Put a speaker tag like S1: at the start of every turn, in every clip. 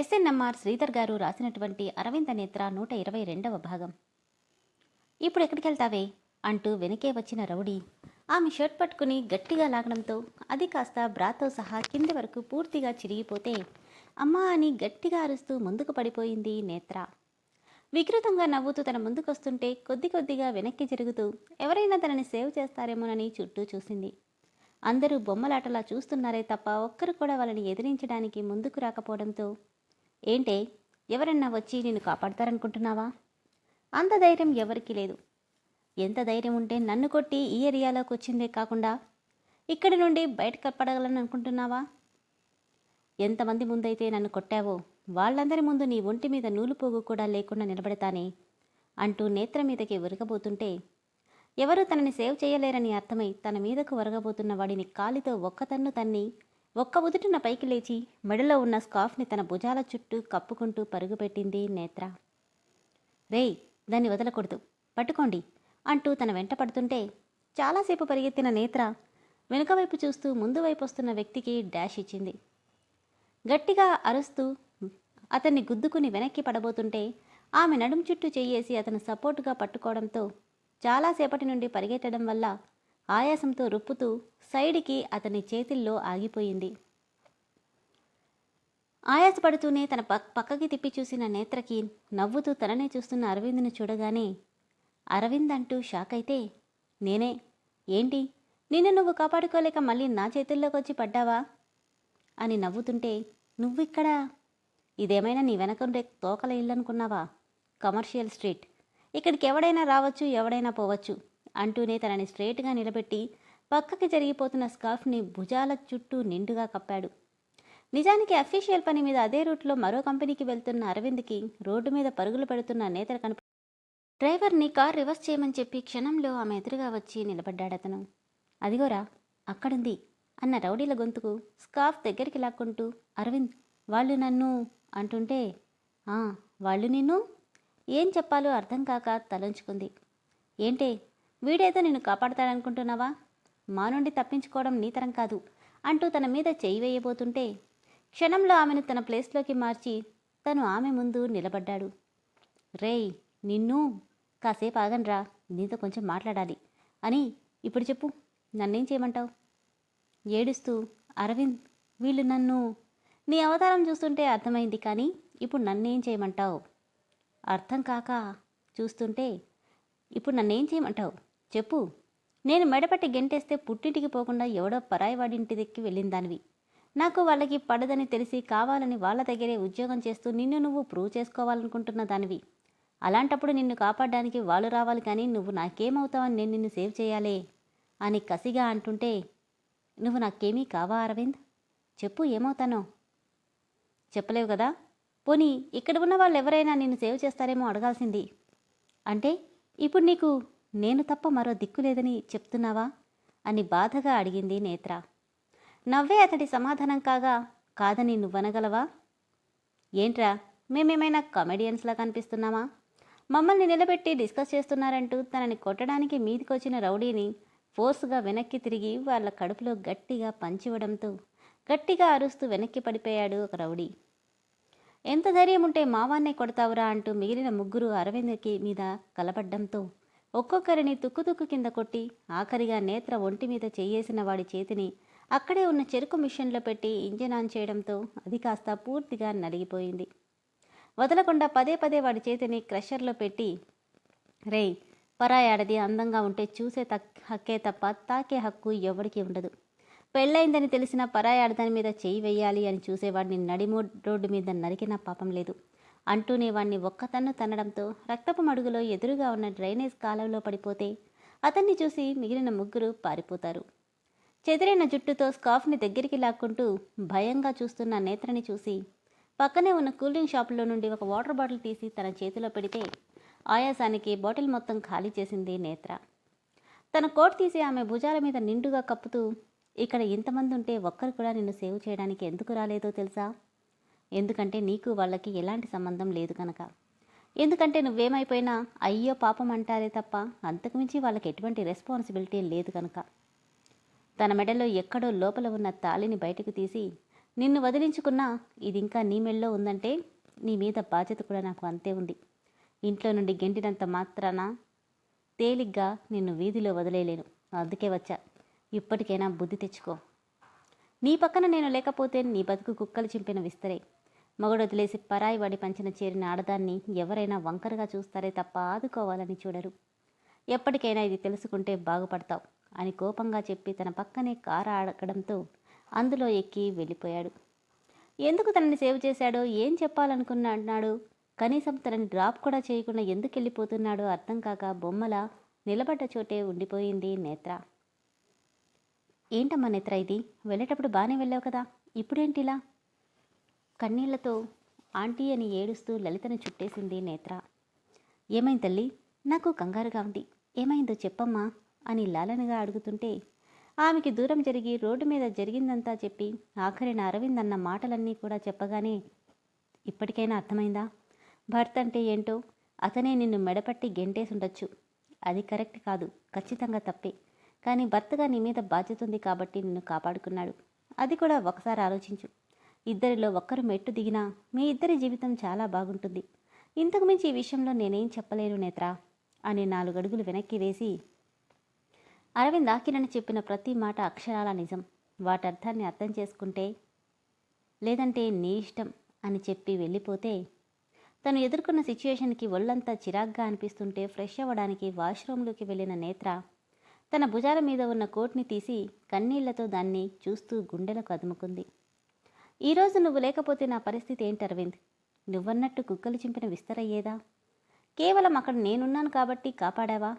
S1: SNMR Sridhar గారు రాసినటువంటి అరవింద నేత్ర నూట ఇరవై రెండవ భాగం. ఇప్పుడు ఎక్కడికి వెళ్తావే అంటూ వెనకే వచ్చిన రౌడీ ఆమె షర్ట్ పట్టుకుని గట్టిగా లాగడంతో అది కాస్త బ్రాతో సహా కింది వరకు పూర్తిగా చిరిగిపోతే అమ్మా అని గట్టిగా అరుస్తూ ముందుకు పడిపోయింది నేత్ర. వికృతంగా నవ్వుతూ తన ముందుకొస్తుంటే కొద్ది కొద్దిగా వెనక్కి జరుగుతూ ఎవరైనా తనని సేవ్ చేస్తారేమోనని చుట్టూ చూసింది. అందరూ బొమ్మలాటలా చూస్తున్నారే తప్ప ఒక్కరు కూడా వాళ్ళని ఎదిరించడానికి ముందుకు రాకపోవడంతో ఏంటే ఎవరన్నా వచ్చి నిన్ను కాపాడతారనుకుంటున్నావా? అంత ధైర్యం ఎవరికీ లేదు. ఎంత ధైర్యం ఉంటే నన్ను కొట్టి ఈ ఏరియాలోకి వచ్చిందే కాకుండా ఇక్కడి నుండి బయట పడగలను అనుకుంటున్నావా? ఎంతమంది ముందైతే నన్ను కొట్టావో వాళ్ళందరి ముందు నీ ఒంటి మీద నూలుపోగు కూడా లేకుండా నిలబడతానే అంటూ నేత్ర మీదకి ఒరగబోతుంటే ఎవరూ తనని సేవ్ చేయలేరని అర్థమై తన మీదకు ఒరగబోతున్న వాడిని కాలితో ఒక్క తన్ను తన్ని ఒక్క ఉదుటిన పైకి లేచి మెడలో ఉన్న స్కార్ఫ్ని తన భుజాల చుట్టూ కప్పుకుంటూ పరుగుపెట్టింది నేత్ర. రేయ్ దాన్ని వదలకూడదు. పట్టుకోండి అంటూ తన వెంట పడుతుంటే చాలాసేపు పరిగెత్తిన నేత్ర వెనుకవైపు చూస్తూ ముందు వైపు వస్తున్న వ్యక్తికి డాష్ ఇచ్చింది. గట్టిగా అరుస్తూ అతన్ని గుద్దుకుని వెనక్కి పడబోతుంటే ఆమె నడుం చుట్టూ చేయేసి అతను సపోర్టుగా పట్టుకోవడంతో చాలాసేపటి నుండి పరిగెట్టడం వల్ల ఆయాసంతో రుప్పుతూ సైడ్కి అతని చేతిల్లో ఆగిపోయింది. ఆయాసపడుతూనే తన పక్ పక్కకి తిప్పి చూసిన నేత్రకి నవ్వుతూ తననే చూస్తున్న అరవింద్ను చూడగానే అరవింద్ అంటూ షాక్ అయితే నేనే ఏంటి నిన్ను నువ్వు కాపాడుకోలేక మళ్ళీ నా చేతుల్లోకి వచ్చి పడ్డావా? అని నవ్వుతుంటే నువ్విక్కడా? ఇదేమైనా నీ వెనకుండే తోకల ఇల్లనుకున్నావా కమర్షియల్ స్ట్రీట్. ఇక్కడికి ఎవడైనా రావచ్చు ఎవడైనా పోవచ్చు. అంటూనే తనని స్ట్రేట్గా నిలబెట్టి పక్కకి జరిగిపోతున్న స్కార్ఫ్ని భుజాల చుట్టూ నిండుగా కప్పాడు. నిజానికి అఫీషియల్ పని మీద అదే రూట్లో మరో కంపెనీకి వెళ్తున్న అరవింద్కి రోడ్డు మీద పరుగులు పెడుతున్న నేతలు కనిపి డ్రైవర్ని కార్ రివర్స్ చేయమని చెప్పి క్షణంలో ఆమె ఎదురుగా వచ్చి నిలబడ్డాడతను. అదిగోరా అక్కడుంది అన్న రౌడీల గొంతుకు స్కార్ఫ్ దగ్గరికి లాక్కుంటూ అరవింద్ వాళ్ళు నన్ను అంటుంటే "ఆ, వాళ్ళు నిన్ను? ఏం చెప్పాలో అర్థం కాక తలంచుకుంది. ఏంటే వీడేదో నిన్ను కాపాడతాడనుకుంటున్నావా? మా నుండి తప్పించుకోవడం నీతరం కాదు అంటూ తన మీద చేయి వేయబోతుంటే క్షణంలో ఆమెను తన ప్లేస్లోకి మార్చి తను ఆమె ముందు నిలబడ్డాడు. రేయ్ నిన్ను? కాసేపు ఆగనరా నీతో కొంచెం మాట్లాడాలి అని ఇప్పుడు చెప్పు నన్నేం చేయమంటావు? ఏడుస్తూ అరవింద్ వీళ్ళు నన్ను? నీ అవతారం చూస్తుంటే అర్థమైంది కానీ ఇప్పుడు నన్నేం చేయమంటావు? అర్థం కాక చూస్తుంటే ఇప్పుడు నన్నేం చేయమంటావు? చెప్పు. నేను మెడపట్టి గెంటేస్తే పుట్టింటికి పోకుండా ఎవడో పరాయి వాడింటి వెళ్ళిందానివి. వెళ్ళిన దానివి నాకు వాళ్ళకి పడదని తెలిసి కావాలని వాళ్ళ దగ్గరే ఉద్యోగం చేస్తూ నిన్ను నువ్వు ప్రూవ్ చేసుకోవాలనుకుంటున్న దానివి. అలాంటప్పుడు నిన్ను కాపాడడానికి వాళ్ళు రావాలి కానీ నువ్వు నాకేమవుతావని నేను నిన్ను సేవ్ చేయాలే అని కసిగా అంటుంటే నువ్వు నాకేమీ కావా అరవింద్? చెప్పు ఏమవుతానో. చెప్పలేవు కదా. పోనీ ఇక్కడ ఉన్న వాళ్ళు ఎవరైనా నిన్ను సేవ్ చేస్తారేమో అడగాల్సింది. అంటే ఇప్పుడు నీకు నేను తప్ప మరో దిక్కు లేదని చెప్తున్నావా? అని బాధగా అడిగింది నేత్ర. నవ్వే అతడి సమాధానం కాగా కాదని నువ్వనగలవా? ఏంట్రా మేమేమైనా కమెడియన్స్లా కనిపిస్తున్నామా? మమ్మల్ని నిలబెట్టి డిస్కస్ చేస్తున్నారంటూ తనని కొట్టడానికి మీదికొచ్చిన రౌడీని ఫోర్స్గా వెనక్కి తిరిగి వాళ్ళ కడుపులో గట్టిగా పంచివడంతో గట్టిగా అరుస్తూ వెనక్కి పడిపోయాడు ఒక రౌడీ. ఎంత ధైర్యం ఉంటే మావాన్నే కొడతావురా అంటూ మిగిలిన ముగ్గురు అరవింద్కి మీద కలపడ్డంతో ఒక్కొక్కరిని తుక్కు తుక్కు కింద కొట్టి ఆఖరిగా నేత్ర ఒంటి మీద చేయేసిన వాడి చేతిని అక్కడే ఉన్న చెరుకు మిషన్లో పెట్టి ఇంజిన్ ఆన్ చేయడంతో అది కాస్త పూర్తిగా నలిగిపోయింది. వదలకుండా పదే పదే వాడి చేతిని క్రషర్లో పెట్టి రేయ్ పరాయాడది అందంగా ఉంటే చూసే తక్ హక్కే తప్ప తాకే హక్కు ఎవరికీ ఉండదు. పెళ్ళైందని తెలిసిన పరాయాడదాని మీద చేయి వేయాలి అని చూసేవాడిని నడిమో రోడ్డు మీద నరికినా పాపం లేదు. అంటూనే వాణ్ణి ఒక్క తనడంతో తన్నడంతో రక్తపు మడుగులో ఎదురుగా ఉన్న డ్రైనేజ్ కాలంలో పడిపోతే అతన్ని చూసి మిగిలిన ముగ్గురు పారిపోతారు. చెదిరిన జుట్టుతో స్కార్ఫ్ని దగ్గరికి లాక్కుంటూ భయంగా చూస్తున్న నేత్రని చూసి పక్కనే ఉన్న కూల్ డ్రింక్ షాపులో నుండి ఒక వాటర్ బాటిల్ తీసి తన చేతిలో పెడితే ఆయాసానికి బాటిల్ మొత్తం ఖాళీ చేసింది నేత్ర. తన కోట్ తీసి ఆమె భుజాల మీద నిండుగా కప్పుతూ ఇక్కడ ఇంతమంది ఉంటే ఒక్కరు కూడా నిన్ను సేవ్ చేయడానికి ఎందుకు రాలేదో తెలుసా? ఎందుకంటే నీకు వాళ్ళకి ఎలాంటి సంబంధం లేదు కనుక. ఎందుకంటే నువ్వేమైపోయినా అయ్యో పాపం అంటారే తప్ప అంతకుమించి వాళ్ళకి ఎటువంటి రెస్పాన్సిబిలిటీ లేదు కనుక. తన మెడలో ఎక్కడో లోపల ఉన్న తాళిని బయటకు తీసి నిన్ను వదిలించుకున్నా ఇది ఇంకా నీ మెడలో ఉందంటే నీ మీద బాధ్యత కూడా నాకు అంతే ఉంది. ఇంట్లో నుండి గెంటినంత మాత్రాన తేలిగ్గా నిన్ను వీధిలో వదిలేయలేను. అందుకే వచ్చా. ఇప్పటికైనా బుద్ధి తెచ్చుకో. నీ పక్కన నేను లేకపోతే నీ బతుకు కుక్కలు చింపిన విస్తరే. మగడు వదిలేసి పరాయి వాడి పంచిన చేరిన ఆడదాన్ని ఎవరైనా వంకరగా చూస్తారే తప్ప ఆదుకోవాలని చూడరు. ఎప్పటికైనా ఇది తెలుసుకుంటే బాగుపడతావు అని కోపంగా చెప్పి తన పక్కనే కారు ఆడగడంతో అందులో ఎక్కి వెళ్ళిపోయాడు. ఎందుకు తనని సేవ్ చేశాడో ఏం చెప్పాలనుకున్నాడు కనీసం తనని డ్రాప్ కూడా చేయకుండా ఎందుకు వెళ్ళిపోతున్నాడో అర్థం కాక బొమ్మల నిలబడ్డ చోటే ఉండిపోయింది నేత్ర. ఏంటమ్మా నేత్ర ఇది? వెళ్ళేటప్పుడు బాగానే వెళ్ళావు కదా? ఇప్పుడేంటి ఇలా? కన్నీళ్ళతో ఆంటీ అని ఏడుస్తూ లలితను చుట్టేసింది నేత్ర. ఏమైంది తల్లి? నాకు కంగారుగా ఉంది. ఏమైందో చెప్పమ్మా అని లాలనగా అడుగుతుంటే ఆమెకి దూరం జరిగి రోడ్డు మీద జరిగిందంతా చెప్పి ఆఖరిన అరవింద్ అన్న మాటలన్నీ కూడా చెప్పగానే ఇప్పటికైనా అర్థమైందా? భర్త అంటే ఏంటో? అతనే నిన్ను మెడపట్టి గెంటేసి ఉండొచ్చు అది కరెక్ట్ కాదు. ఖచ్చితంగా తప్పే. కానీ భర్తగా నీ మీద బాధ్యత ఉంది కాబట్టి నిన్ను కాపాడుకున్నాడు. అది కూడా ఒకసారి ఆలోచించు. ఇద్దరిలో ఒక్కరు మెట్టు దిగినా మీ ఇద్దరి జీవితం చాలా బాగుంటుంది. ఇంతకు మించి ఈ విషయంలో నేనేం చెప్పలేను నేత్రా అని నాలుగడుగులు వెనక్కి వేసి అరవింద్ ఆకిరణ చెప్పిన ప్రతి మాట అక్షరాల నిజం. వాటి అర్థాన్ని అర్థం చేసుకుంటే లేదంటే నీ ఇష్టం అని చెప్పి వెళ్ళిపోతే తను ఎదుర్కొన్న సిచ్యుయేషన్కి ఒళ్ళంతా చిరాగ్గా అనిపిస్తుంటే ఫ్రెష్ అవ్వడానికి వాష్రూమ్లోకి వెళ్ళిన నేత్ర తన భుజాల మీద ఉన్న కోట్ని తీసి కన్నీళ్ళతో దాన్ని చూస్తూ గుండెలకు అదుముకుంది. ఈరోజు నువ్వు లేకపోతే నా పరిస్థితి ఏంటి అరవింద్? నువ్వన్నట్టు కుక్కలు చింపిన విస్తరయ్యేదా? కేవలం అక్కడ నేనున్నాను కాబట్టి కాపాడావా?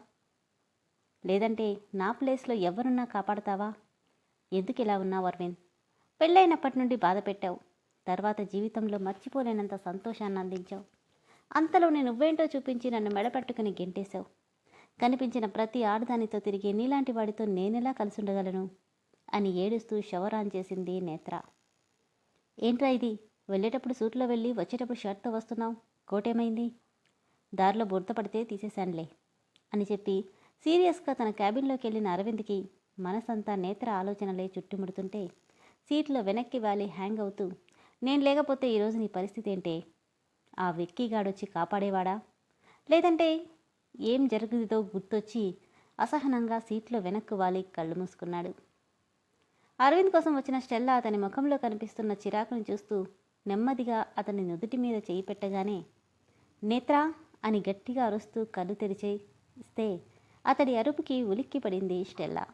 S1: లేదంటే నా ప్లేస్లో ఎవరున్నా కాపాడతావా? ఎందుకు ఇలా ఉన్నావు అరవింద్? పెళ్ళైనప్పటి నుండి బాధ పెట్టావు. తర్వాత జీవితంలో మర్చిపోలేనంత సంతోషాన్ని అందించావు. అంతలోనే నువ్వేంటో చూపించి నన్ను మెడపట్టుకుని గెంటేశావు. కనిపించిన ప్రతి ఆడదానితో తిరిగి నీలాంటి వాడితో నేనెలా కలిసి ఉండగలను అని ఏడుస్తూ షవరాన్ చేసింది నేత్ర. ఏంట్రా ఇది? వెళ్ళేటప్పుడు సూట్లో వెళ్ళి వచ్చేటప్పుడు షర్ట్తో వస్తున్నావు? కోటేమైంది? దారిలో బుడత పడితే తీసేశానులే అని చెప్పి సీరియస్గా తన క్యాబిన్లోకి వెళ్ళిన అరవింద్కి మనసంతా నేత్ర ఆలోచనలే చుట్టుముడుతుంటే సీట్లో వెనక్కి వాలి హ్యాంగ్ అవుతూ నేను లేకపోతే ఈరోజు నీ పరిస్థితి ఏంటే? ఆ వెక్కిగాడొచ్చి కాపాడేవాడా? లేదంటే ఏం జరుగుతుందో గుర్తొచ్చి అసహనంగా సీట్లో వెనక్కు వాలి కళ్ళు మూసుకున్నాడు. అరవింద్ కోసం వచ్చిన స్టెల్లా అతని ముఖంలో కనిపిస్తున్న చిరాకును చూస్తూ నెమ్మదిగా అతని నుదుటి మీద చేయి పెట్టగానే నేత్రా అని గట్టిగా అరుస్తూ కళ్ళు తెరిచే ఇస్తే అతడి అరుపుకి ఉలిక్కి పడింది స్టెల్లా.